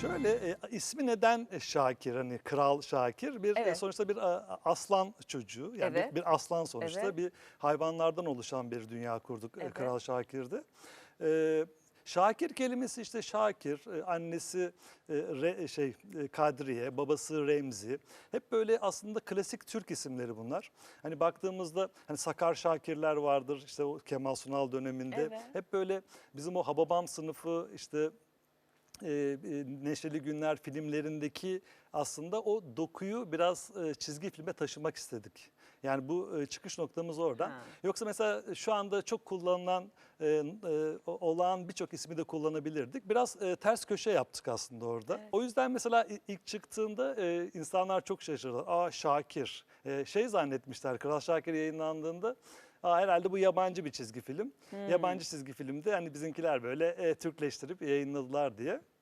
Şöyle e, ismi neden Şakir hani Kral Şakir bir e, Evet. sonuçta bir a, aslan çocuğu yani Evet. bir, bir aslan sonuçta Evet. bir hayvanlardan oluşan bir dünya kurduk e, Evet. Kral Şakir'de. E, Şakir kelimesi işte Şakir, e, annesi e, Re- şey e, Kadriye, babası Remzi. Hep böyle aslında klasik Türk isimleri bunlar. Hani baktığımızda hani Sakar Şakirler vardır işte o Kemal Sunal döneminde. Evet. Hep böyle bizim o Hababam sınıfı işte e, e, Neşeli Günler filmlerindeki aslında o dokuyu biraz e, çizgi filme taşımak istedik. Yani bu e, çıkış noktamız oradan. Ha. Yoksa mesela şu anda çok kullanılan e, e, olağan birçok ismi de kullanabilirdik. Biraz e, ters köşe yaptık aslında orada. Evet. O yüzden mesela ilk çıktığında e, insanlar çok şaşırdılar. Aa Şakir. E, şey zannetmişler Kral Şakir yayınlandığında. Aa, herhalde bu yabancı bir çizgi film. Hmm. Yabancı çizgi filmde hani bizimkiler böyle e, Türkleştirip yayınladılar diye.